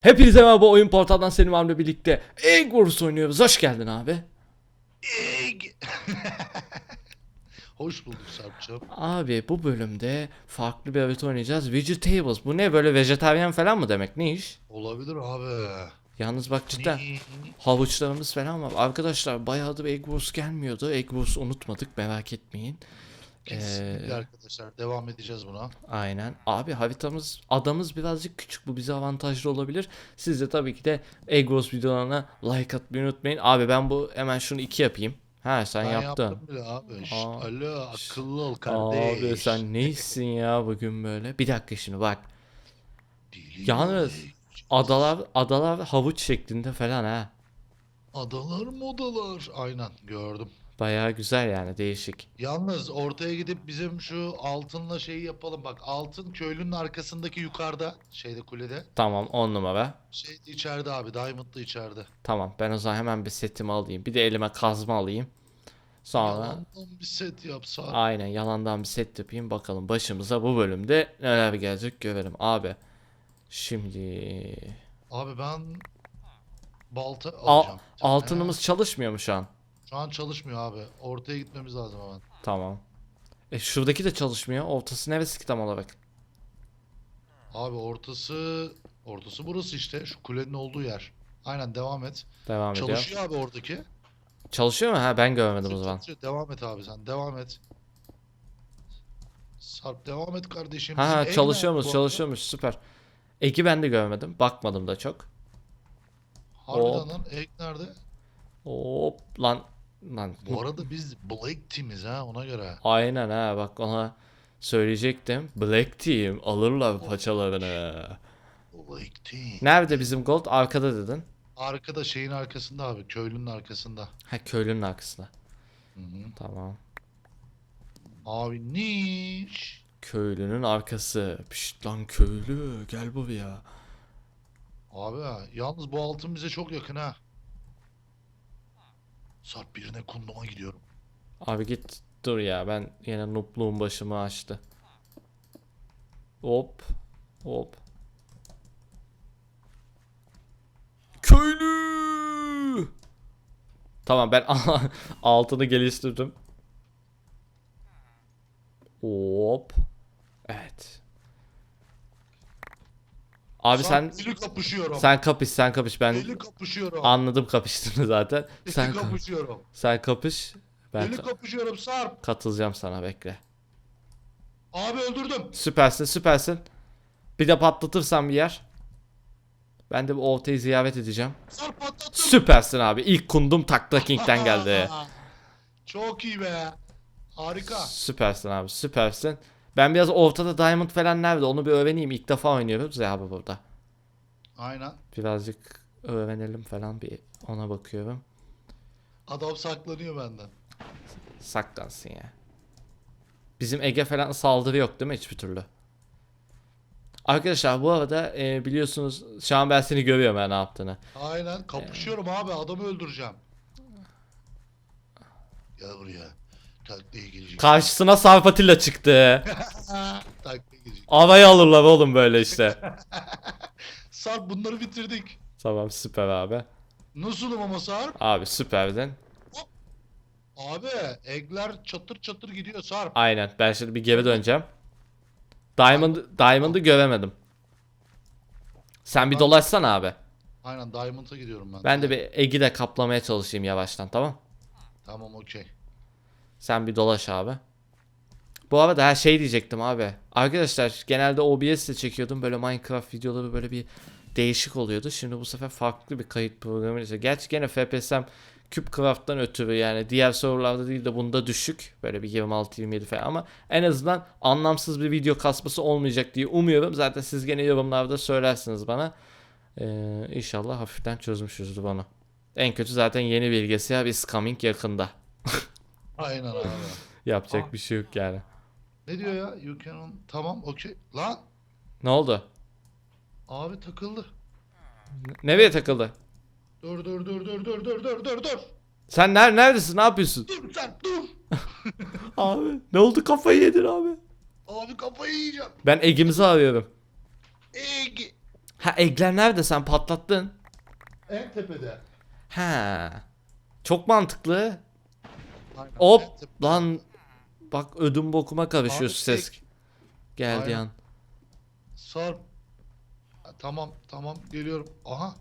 Hepinize merhaba oyun portaldan Selim abimle birlikte Egg Wars oynuyoruz. Hoş geldin abi. Egg. Hoş bulduk Sarp'cığım. Abi bu bölümde farklı bir harita oynayacağız. Vegetables. Bu ne böyle vejetaryen falan mı demek? Ne iş? Olabilir abi. Yalnız bak cidden havuçlarımız falan var. Arkadaşlar bayağıdır Egg Wars gelmiyordu. Egg Wars unutmadık merak etmeyin. Kesinlikle Ee, arkadaşlar devam edeceğiz buna. Aynen. Abi haritamız, adamız birazcık küçük. Bu bize avantajlı olabilir. Siz de tabii ki de Wars videolarına like atmayı unutmayın. Abi ben bu hemen şunu iki yapayım. Ha sen Ben yaptın. yaptım bile abi. Şşt, alo akıllı ol kardeş. Abi sen neysin ya bugün böyle? Bir dakika şimdi bak. Deli Yalnız adalar adalar havuç şeklinde falan ha. Adalar modalar. Aynen gördüm. Bayağı güzel yani değişik. Yalnız ortaya gidip bizim şu altınla şeyi yapalım. Bak altın köylünün arkasındaki yukarıda. Şeyde kulede. Tamam 10 numara. Şey de içeride abi. Diamond da içeride. Tamam ben o zaman hemen bir setimi alayım. Bir de elime kazma alayım. Sonra Yalandan bir set yap Sarp. aynen yalandan bir set yapayım bakalım başımıza bu bölümde neler gelecek görelim abi. Şimdi Abi ben balta Al- alacağım. altınımız çalışmıyor mu şu an? Şu an çalışmıyor abi. Ortaya gitmemiz lazım hemen. Tamam. E şuradaki de çalışmıyor. Ortası neresi ki tam olarak? Abi ortası ortası burası işte. Şu kulenin olduğu yer. Aynen devam et. Devam ediyor. Çalışıyor abi oradaki. Çalışıyor mu? Ha ben görmedim o zaman. Devam et abi sen. Devam et. Sarp devam et kardeşim. Ha ha çalışıyormuş çalışıyormuş süper. Eki ben de görmedim. Bakmadım da çok. Harbiden Hop. lan ek nerede? Hop lan lan. Bu arada biz Black Team'iz ha ona göre. Aynen ha bak ona söyleyecektim. Black Team alırlar paçalarını. Black Team. Nerede bizim gold? Arkada dedin. Arkada şeyin arkasında abi. Köylünün arkasında. Ha köylünün arkasında. Hı hı. Tamam. Abi niş. Köylünün arkası. Pişt lan köylü gel buraya. Abi yalnız bu altın bize çok yakın ha. Sarp birine kunduma gidiyorum. Abi git dur ya ben yine noobluğum başımı açtı. Hop. Hop. Köylü. Tamam ben altını geliştirdim. Hop. Evet. Abi sen deli kapışıyorum. sen kapış sen kapış ben Deli kapışıyorum. anladım kapıştığını zaten. Deli Sen ka- kapışıyorum. sen kapış. Ben Deli ka- kapışıyorum Sarp. katılacağım sana bekle. Abi öldürdüm. Süpersin süpersin. Bir de patlatırsam bir yer. Ben de bu oltayı ziyaret edeceğim. Sarp patlattım. Süpersin abi. İlk kundum Takla King'den geldi. Çok iyi be. Harika. Süpersin abi süpersin. Ben biraz ortada diamond falan nerede onu bir öğreneyim. İlk defa oynuyoruz ya abi burada. Aynen. Birazcık öğrenelim falan bir ona bakıyorum. Adam saklanıyor benden. Saklansın ya. Bizim Ege falan saldırı yok değil mi hiçbir türlü? Arkadaşlar bu arada e, biliyorsunuz şu an ben seni görüyorum ya ne yaptığını. Aynen. Kapışıyorum abi. Adamı öldüreceğim. Gel buraya. Taklaya girecek. Karşısına Sarp Atilla çıktı. Taklaya girecek. Arayı alırlar oğlum böyle işte. Sarp bunları bitirdik. tamam süper abi. Nasılım ama Sarp? Abi süperdin. Abi egler çatır çatır gidiyor Sarp. Aynen ben şimdi bir geri döneceğim. Diamond, Diamond'ı göremedim. Sen bir dolaşsana abi. Aynen Diamond'a gidiyorum ben. Ben de bir Egi de kaplamaya çalışayım yavaştan tamam. Tamam okey. Sen bir dolaş abi. Bu arada her şey diyecektim abi. Arkadaşlar genelde OBS ile çekiyordum böyle Minecraft videoları böyle bir değişik oluyordu. Şimdi bu sefer farklı bir kayıt programı ile. Gerçi gene FPS'm CubeCraft'tan ötürü yani diğer serverlarda değil de bunda düşük. Böyle bir 26-27 falan ama en azından anlamsız bir video kasması olmayacak diye umuyorum. Zaten siz gene yorumlarda söylersiniz bana. Ee, inşallah hafiften çözmüşüzdür bunu. En kötü zaten yeni bilgisayar is coming yakında. Aynen abi. Yapacak Aa. bir şey yok yani. ne diyor ya? You can... Tamam okey. Lan Ne oldu? abi takıldı. Nereye takıldı? Dur dur dur dur dur dur dur dur dur. Sen ner neredesin? Ne yapıyorsun? Dur sen dur. Abi ne oldu kafayı yedin abi. Abi kafayı yiyeceğim. Ben Egim'i arıyorum. Eg. Ha egler nerede sen patlattın? En tepede. Ha. Çok mantıklı. Hop lan bak ödüm bokuma karışıyor Abi, ses. tek. Geldi Aynen. yan. Sarp. Ha, tamam tamam geliyorum. Aha.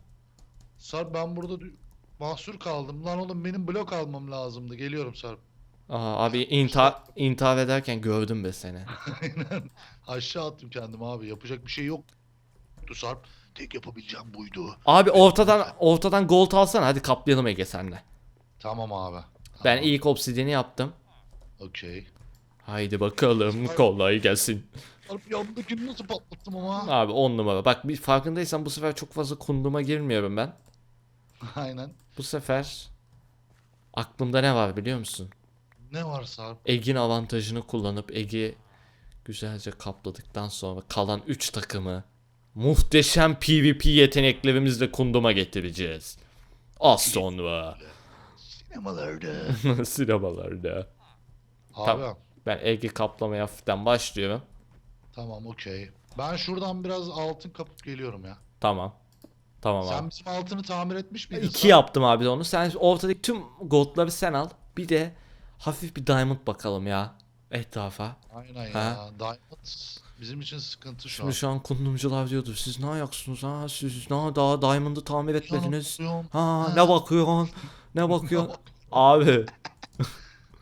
Sarp ben burada dü- mahsur kaldım. Lan oğlum benim blok almam lazımdı. Geliyorum Sarp. Aha abi intihar, intihar ederken gördüm be seni. Aynen. Aşağı attım kendimi abi. Yapacak bir şey yok. Sarp. Tek yapabileceğim buydu. Abi ortadan ortadan gold alsana hadi kaplayalım Ege senle. Tamam abi. Ben ilk obsidiyeni yaptım. Okey. Haydi bakalım kolay gelsin. Sarp yandakini nasıl patlattım ama? Abi 10 numara. Bak bir farkındaysan bu sefer çok fazla kunduma girmiyorum ben. Aynen. Bu sefer aklımda ne var biliyor musun? Ne var Sarp? Egin avantajını kullanıp Egi güzelce kapladıktan sonra kalan 3 takımı muhteşem PvP yeteneklerimizle kunduma getireceğiz. Az sonra Sinemalarda. sinemalarda. Abi. Tamam. Ben Egi kaplamaya hafiften başlıyorum. Tamam okey. Ben şuradan biraz altın kapıp geliyorum ya. Tamam. Tamam Sen abi. bizim altını tamir etmiş miydin? İki Sarp? yaptım abi onu. Sen ortadaki tüm goldları sen al. Bir de hafif bir diamond bakalım ya etrafa. Aynen Ha? ya. Diamond bizim için sıkıntı şu Şimdi an. şu an kundumcular diyordur. Siz ne ayaksınız ha? Siz ne daha diamond'ı tamir etmediniz. Yanılıyorsun. Ha ne bakıyorsun? Ne bakıyorsun? Abi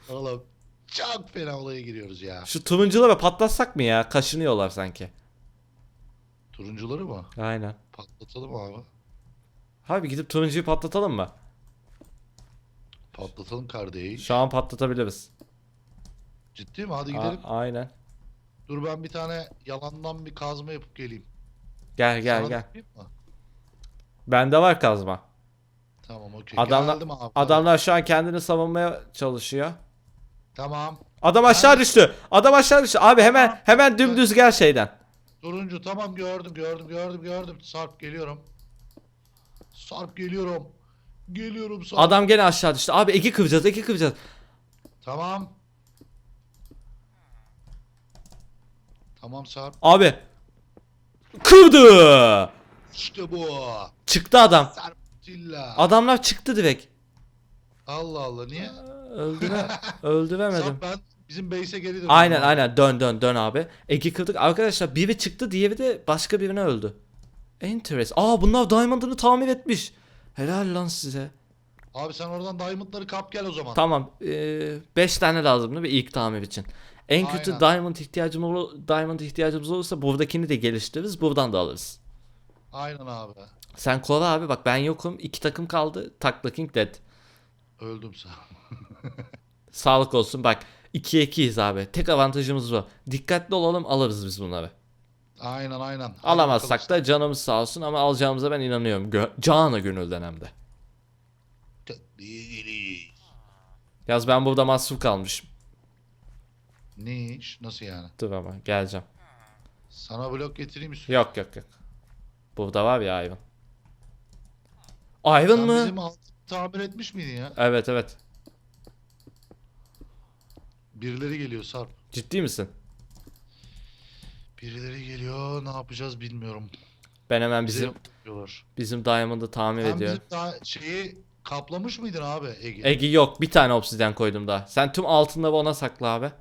Oğlum çok fena olaya giriyoruz ya. şu turuncuları patlatsak mı ya? Kaşınıyorlar sanki. Turuncuları mı? Aynen. Patlatalım abi. Abi gidip turuncuyu patlatalım mı? Patlatalım kardeş. Şu an patlatabiliriz. Ciddi mi? Hadi A- gidelim. aynen. Dur ben bir tane yalandan bir kazma yapıp geleyim. Gel gel Sana gel. yapayım mı? Bende var kazma. Tamam okey. Adamlar, Geldim abi. adamlar şu an kendini savunmaya çalışıyor. Tamam. Adam aşağı düştü. Adam aşağı düştü. Abi hemen hemen dümdüz gel şeyden. Turuncu tamam gördüm gördüm gördüm gördüm. Sarp geliyorum. Sarp geliyorum. Geliyorum Sarp. Adam gene aşağı düştü. Abi eki kıracağız, eki kıracağız. Tamam. Tamam Sarp. Abi kırdı. İşte bu. Çıktı adam. Sarp Tilla. Adamlar çıktı direkt. Allah Allah niye? Öldüre öldüremedim. Sarp ben bizim base'e geri dönüyorum. Aynen aynen dön dön dön abi. Eki kırdık. Arkadaşlar biri çıktı diğeri de başka birine öldü. Interest. Aa bunlar Diamond'ını tamir etmiş. Helal lan size. Abi sen oradan diamondları kap gel o zaman. Tamam. 5 tane lazımdı bir ilk tamir için. En kötü Aynen. diamond ihtiyacımız olur, diamond ihtiyacımız olursa buradakini de geliştiririz. Buradan da alırız. Aynen abi. Sen kola abi bak ben yokum. iki takım kaldı. Takla King dead. Öldüm sen. Sağlık olsun bak. 2'ye 2'yiz abi. Tek avantajımız bu. Dikkatli olalım alırız biz bunları. Aynen aynen. Alamazsak bakalım. da canımız sağ olsun ama alacağımıza ben inanıyorum. Gö- Canı gönülden hem de. Yaz ben burada mahsur kalmışım. Ne iş? Nasıl yani? Dur ama geleceğim. Sana blok getireyim üstüne. Yok yok yok. Burada var ya. Ivan Sen mı? bizim altı tamir etmiş miydin ya? Evet evet. Birileri geliyor Sarp. Ciddi misin? Birileri geliyor. Ne yapacağız bilmiyorum. Ben hemen Bize bizim yapıyorlar. bizim Diamond'ı tamir Sen ediyorum. bizim daha şeyi kaplamış mıydın abi Ege? Egi yok bir tane obsidyen koydum daha. Sen tüm altınları ona sakla abi.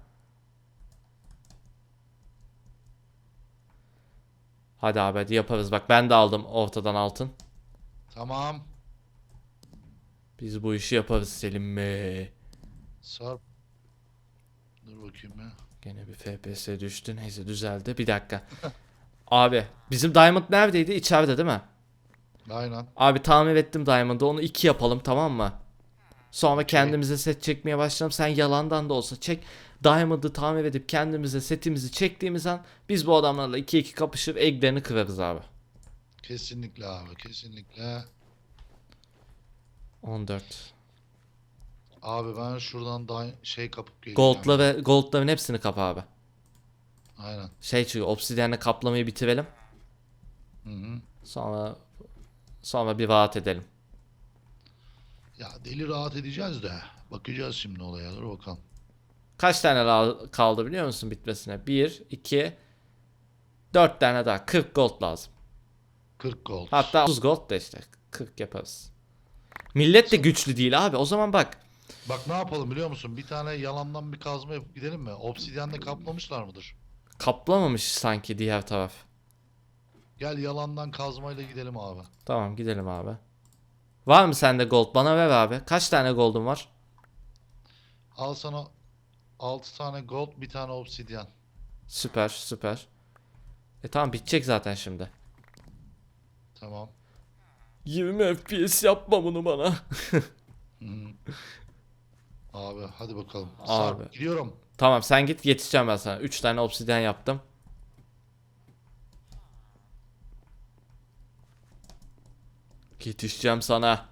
Hadi abi hadi yaparız. Bak ben de aldım ortadan altın. Tamam. Biz bu işi yaparız Selim Bey. Sarp. Dur bakayım ya. Gene bir FPS düştü. Neyse düzeldi. Bir dakika. Abi bizim Diamond neredeydi? İçeride değil mi? Aynen. Abi tamir ettim Diamond'ı. Onu iki yapalım tamam mı? Sonra kendimize set çekmeye başlayalım. Sen yalandan da olsa çek. Diamond'ı tamir edip kendimize setimizi çektiğimiz an biz bu adamlarla 2-2 kapışıp egglerini kırarız abi. Kesinlikle abi kesinlikle. 14. Abi ben şuradan da şey kapıp geleceğim. Gold'la ve Gold'ların hepsini kap abi. Aynen. Şey çünkü obsidyenle kaplamayı bitirelim. Hı hı. Sonra sonra bir rahat edelim. Ya deli rahat edeceğiz de. Bakacağız şimdi olaya. Dur bakalım. Kaç tane kaldı biliyor musun bitmesine? 1, 2, 4 tane daha. 40 gold lazım. 40 gold. Hatta 30 gold da işte 40 yaparız. Millet de güçlü değil abi. O zaman bak. Bak ne yapalım biliyor musun? Bir tane yalandan bir kazma yapıp gidelim mi? Obsidyenle kaplamışlar mıdır? Kaplamamış sanki diğer taraf. Gel yalandan kazmayla gidelim abi. Tamam gidelim abi. Var mı sende gold? Bana ver abi. Kaç tane gold'un var? Al sana 6 tane gold, bir tane obsidyen. Süper süper. E tamam bitecek zaten şimdi. Tamam. 20 FPS yapma bunu bana. Abi hadi bakalım. Abi. Sarp gidiyorum. tamam sen git yetişeceğim ben sana. 3 tane obsidyen yaptım. Yetişeceğim sana.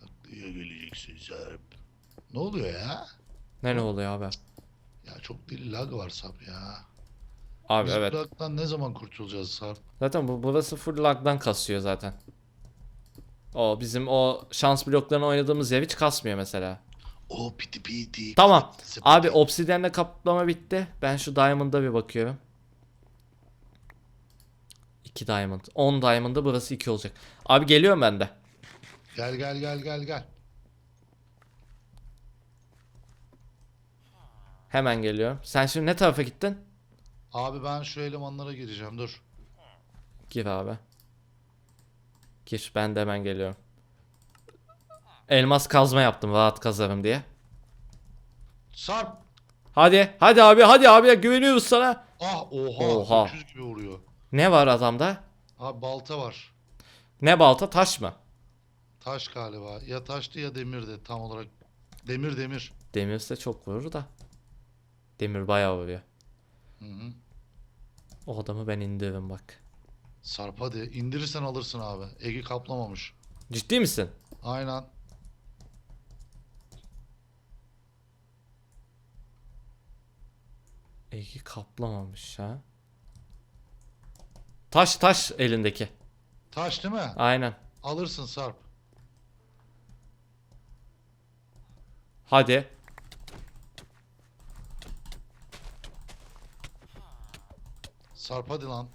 Taklaya geleceksin Sarp. Ne oluyor ya? Ne ne oluyor abi? Ya çok deli lag var Sarp ya. Abi Biz evet. bu lagdan ne zaman kurtulacağız Sarp? Zaten bu burası full lag'dan kasıyor zaten. O bizim o şans bloklarını oynadığımız yer hiç kasmıyor mesela. O piti piti. Tamam. Abi obsidyenle kaplama bitti. Ben şu diamond'a bir bakıyorum. 2 diamond. 10 diamond'da burası 2 olacak. Abi geliyorum ben de. Gel gel gel gel gel. Hemen geliyorum. Sen şimdi ne tarafa gittin? Abi ben şu elemanlara gireceğim dur. Gir abi. Gir. Ben de hemen geliyorum. Elmas kazma yaptım rahat kazarım diye. Sarp. Hadi. Hadi abi. Hadi abi. Güveniyoruz sana. Ah oha. Oha. Öküz gibi vuruyor. Ne var adamda? Abi balta var. Ne balta taş mı? Taş galiba. Ya taştı ya demirdi tam olarak. Demir demir. Demirse çok vurur da. Demir bayağı vuruyor. Hı hı. O adamı ben indiririm bak. Sarp hadi indirirsen alırsın abi. Ege kaplamamış. Ciddi misin? Aynen. Egi kaplamamış ha. Taş taş elindeki. Taş değil mi? Aynen. Alırsın Sarp. Hadi. Sarp hadi lan.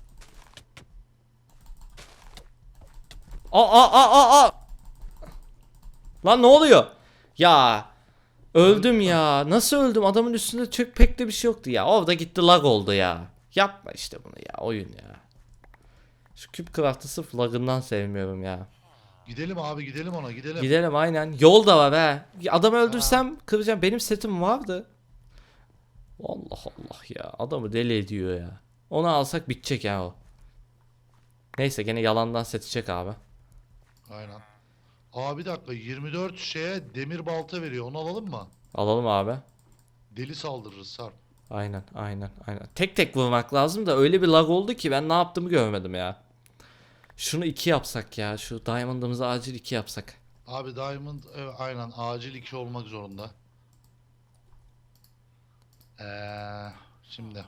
Aa aa aa aa. Lan ne oluyor? Ya öldüm ya. Nasıl öldüm? Adamın üstünde çok pek de bir şey yoktu ya. Orada gitti lag oldu ya. Yapma işte bunu ya. Oyun ya. Şu Cupcraft'ı sırf lagından sevmiyorum ya. Gidelim abi gidelim ona gidelim. Gidelim aynen. Yol da var he. Adamı öldürsem kıracağım. Benim setim vardı. Allah Allah ya. Adamı deli ediyor ya. Onu alsak bitecek ya o. Neyse gene yalandan setecek abi. Aynen. Abi bir dakika 24 şeye demir balta veriyor. Onu alalım mı? Alalım abi. Deli saldırırız Sarp. Aynen aynen aynen. Tek tek vurmak lazım da öyle bir lag oldu ki ben ne yaptığımı görmedim ya. Şunu iki yapsak ya. Şu diamond'ımızı acil iki yapsak. Abi Diamond evet, aynen acil 2 olmak zorunda. Eee şimdi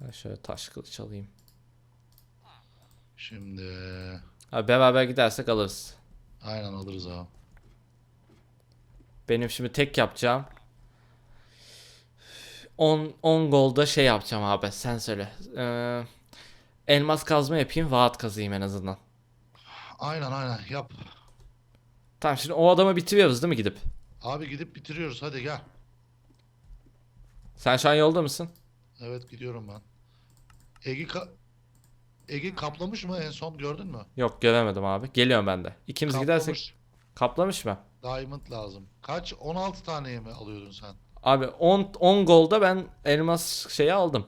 Ben şöyle taş kılıç alayım. şimdi Abi beraber gidersek alırız. aynen alırız abi. Benim şimdi tek yapacağım. 10 10 golda şey yapacağım abi sen söyle. Ee, elmas kazma yapayım vaat kazayım en azından. Aynen aynen yap. Tamam şimdi o adamı bitiriyoruz değil mi gidip? Abi gidip bitiriyoruz hadi gel. Sen şu an yolda mısın? Evet gidiyorum ben. Ege ka Ege kaplamış mı en son gördün mü? Yok göremedim abi. Geliyorum ben de. İkimiz gidersek Kaplamış. kaplamış mı? Diamond lazım. Kaç? 16 taneye mi alıyordun sen? Abi 10 10 golda ben elmas şeyi aldım.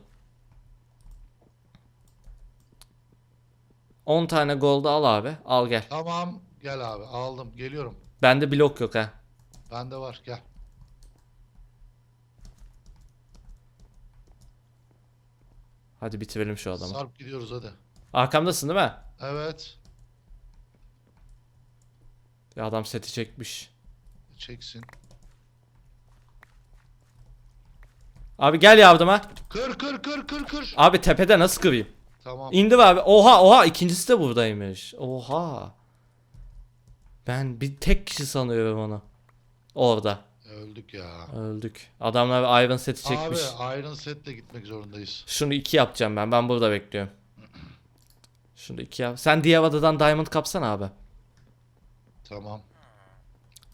10 tane golda al abi. Al gel. Tamam gel abi aldım geliyorum. Bende blok yok ha. Bende var gel. Hadi bitirelim şu adamı. Sarp gidiyoruz hadi. Arkamdasın değil mi? Evet. Ya adam seti çekmiş. Çeksin. Abi gel yardıma. Kır kır kır kır kır. Abi tepede nasıl kırayım? Tamam. İndim abi. Oha oha ikincisi de buradaymış. Oha. Ben bir tek kişi sanıyorum onu. Orada. Öldük ya. Öldük. Adamlar Iron seti çekmiş. Abi Iron Set'le gitmek zorundayız. Şunu iki yapacağım ben. Ben burada bekliyorum. Şunu iki yap. Sen diğer adadan diamond kapsana abi. Tamam.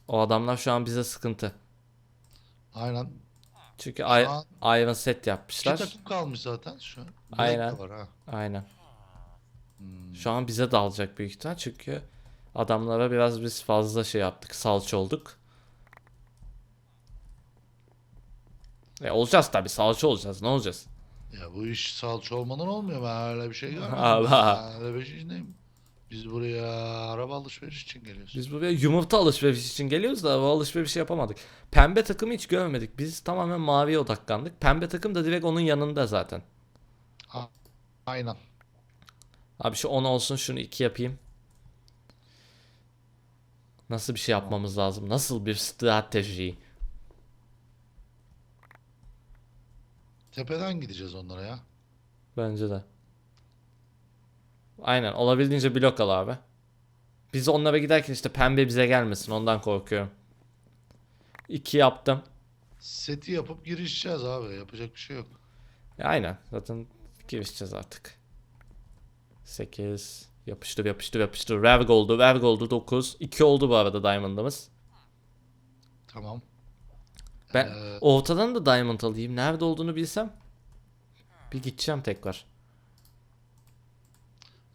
O adamlar şu an bize sıkıntı. Aynen. Çünkü ay- an Iron set iki yapmışlar. takım kalmış zaten şu an. Black Aynen. de Var, ha. Aynen. Hmm. Şu an bize dalacak büyük ihtimal çünkü adamlara biraz biz fazla şey yaptık. Salça olduk. E olacağız tabii salça olacağız. Ne olacağız? Ya bu iş salça olmadan olmuyor. Ben öyle bir şey görmedim. Allah. Ben öyle bir şey neyim? Biz buraya araba alışveriş için geliyoruz. Biz buraya yumurta alışveriş için geliyoruz da o alışverişi yapamadık. Pembe takımı hiç görmedik. Biz tamamen maviye odaklandık. Pembe takım da direkt onun yanında zaten. Aynen. Abi şu 10 olsun şunu 2 yapayım. Nasıl bir şey yapmamız lazım? Nasıl bir strateji? Tepeden gideceğiz onlara ya. Bence de. Aynen olabildiğince blok al abi. Biz onlara giderken işte pembe bize gelmesin ondan korkuyorum. 2 yaptım. Seti yapıp girişeceğiz abi. Yapacak bir şey yok. E, aynen zaten girişeceğiz artık. 8 yapıştır yapıştır yapıştır. Rev oldu rev oldu 9. 2 oldu bu arada diamond'ımız. Tamam. Ben Ee, ortadan da diamond alayım. Nerede olduğunu bilsem. Bir gideceğim tekrar.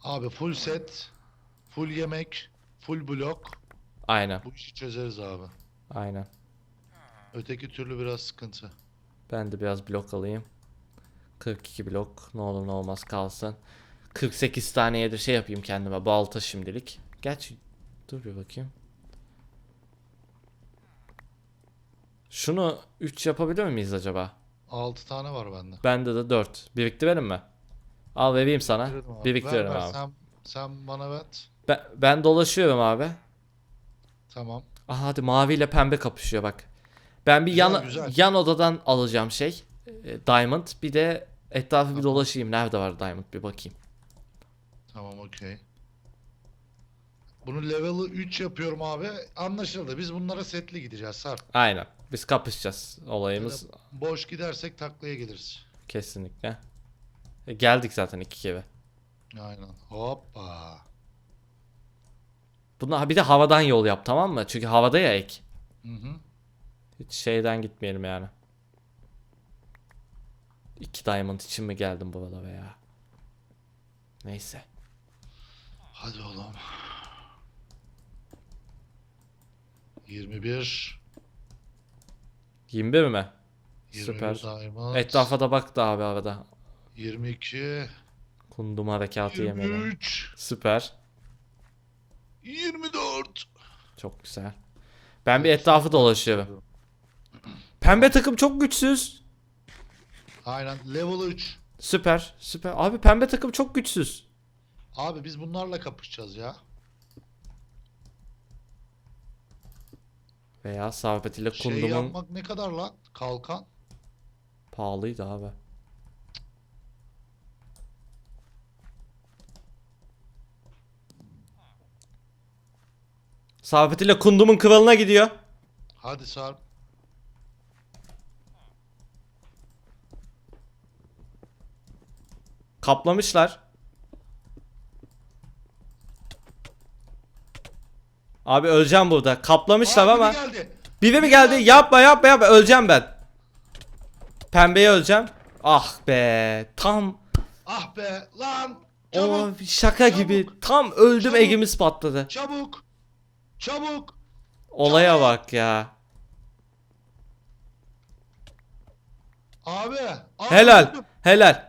Abi full set, full yemek, full blok. Aynen Bu işi çözeriz abi. aynen. Öteki türlü biraz sıkıntı. Ben de biraz blok alayım. 42 blok. Ne olur ne olmaz kalsın. 48 taneye de şey yapayım kendime. Balta şimdilik. Gerçi dur bir bakayım. Şunu 3 yapabilir miyiz acaba? 6 tane var bende. Bende de 4. Biriktirelim mi? Al vereyim sana. Abi. Biriktiririm Ver, ver, abi. Sen, sen bana ver. Ben, ben dolaşıyorum abi. Tamam. Aha hadi maviyle pembe kapışıyor bak. Ben bir Güzel, yan güzel. yan odadan alacağım şey. e, Diamond. Bir de etrafı bir Tamam. dolaşayım. Nerede var Diamond bir bakayım. Tamam okey. Bunu level'ı 3 yapıyorum abi. Anlaşıldı. Biz bunlara setli gideceğiz Sarp. Aynen. Biz kapışacağız. Olayımız Boş gidersek taklaya geliriz. kesinlikle. E, geldik zaten iki kere. Aynen. Hoppa. Bunlar bir de havadan yol yap tamam mı? Çünkü havada ya ek. Hı hı. Hiç şeyden gitmeyelim yani. İki diamond için mi geldim burada veya? Neyse. Hadi oğlum. 21 21 mi? 21 Süper. diamond. Etrafa da bak da abi arada. 22 Kundum harekatı yemeden. 23 Süper. 24 Çok güzel. Ben bir etrafı dolaşıyorum. Pembe takım çok güçsüz. Aynen level 3. Süper. Süper. Abi pembe takım çok güçsüz. Abi biz bunlarla kapışacağız ya. Veya Sarpet ile Şey Kundum'un yapmak ne kadar lan? Kalkan. pahalıydı abi. İle Kundum'un kralına gidiyor. Hadi Sarp. Kaplamışlar. Abi öleceğim burada. Kaplamışlar Aa, ama. biri geldi. Biri mi geldi? Yapma yapma yapma. Öleceğim ben. Pembeye öleceğim. Ah be. Tam Ah be lan. Çabuk. şaka çabuk, gibi. Tam öldüm çabuk. egimiz patladı. Çabuk. Çabuk. Olaya bak ya. Abi. abi Helal. Öldürdüm. Helal.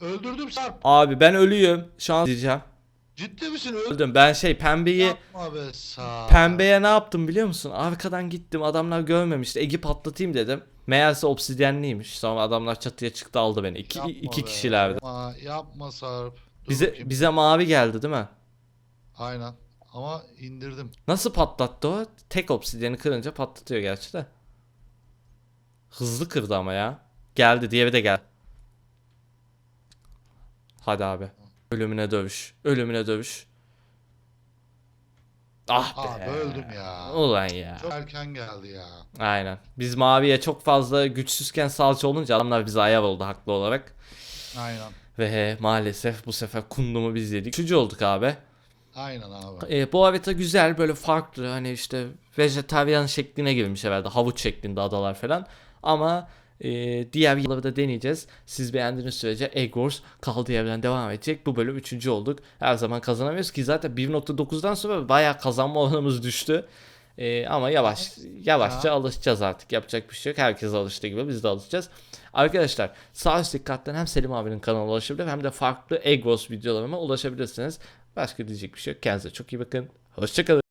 Öldürdüm Sarp. Abi ben ölüyüm. Şu an diyeceğim. Ciddi misin? Öldürdüm. Öldüm. Ben şey pembeyi Yapma be Sarp. Pembeye ne yaptım biliyor musun? Arkadan gittim adamlar görmemişti. Egi patlatayım dedim. Meğerse obsidyenliymiş. Sonra adamlar çatıya çıktı aldı beni. İki, Yapma iki be, kişilerdi. Yapma, yapma Sarp. Dur Bize bakayım. bize mavi geldi değil mi? Aynen. Ama indirdim. Nasıl patlattı o? Tek obsidyeni kırınca patlatıyor gerçi de. Hızlı kırdı ama ya. Geldi diğeri de geldi. Hadi abi. Ölümüne dövüş. Ölümüne dövüş. Ah be. Abi öldüm ya. Ulan ya. Çok erken geldi ya. Aynen. Biz maviye çok fazla güçsüzken salça olunca adamlar bize ayav oldu haklı olarak. Aynen. Ve maalesef bu sefer kundumu biz yedik. Üçüncü olduk abi. Aynen abi. E, bu harita güzel böyle farklı hani işte vejetaryen şekline girmiş herhalde havuç şeklinde adalar falan ama e, diğer yılları da deneyeceğiz. Siz beğendiğiniz sürece Egg Wars kaldığı yerden devam edecek. Bu bölüm üçüncü olduk. Her zaman kazanamıyoruz ki zaten 1.9'dan sonra bayağı kazanma oranımız düştü. E, ama yavaş yavaşça Ya. alışacağız artık. Yapacak bir şey yok. Herkes alıştığı gibi biz de alışacağız. Arkadaşlar sağ üst dikkatten hem Selim abinin kanalına ulaşabilir hem de farklı Wars videolarıma ulaşabilirsiniz. Başka diyecek bir şey yok. Kendinize çok iyi bakın. Hoşçakalın.